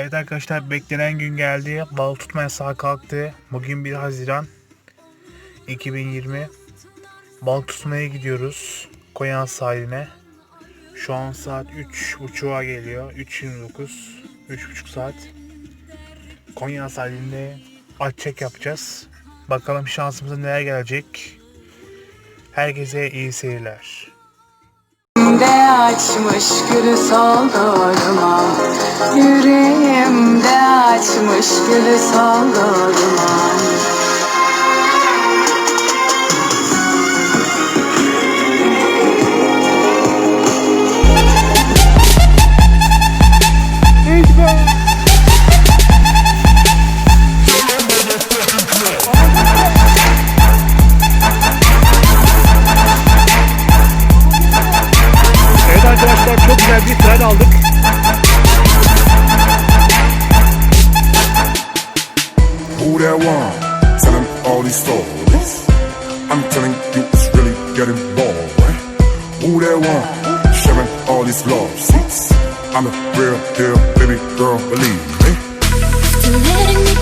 Evet arkadaşlar beklenen gün geldi. Bal tutma yasağı kalktı. Bugün 1 Haziran 2020. Bal tutmaya gidiyoruz. Konya sahiline. Şu an saat 3.30'a geliyor. 3.29. 3.30 saat. Konya sahilinde açacak yapacağız. Bakalım şansımıza neler gelecek. Herkese iyi seyirler. Yüreğimde açmış gülü Yüreğimde açmış gülü soldurma Evet arkadaşlar çok güzel bir tren aldık. That one? Telling all these stories. I'm telling you it's really getting boring. Who that one? Sharing all these love seats. I'm a real deal, baby girl, believe me. You're letting me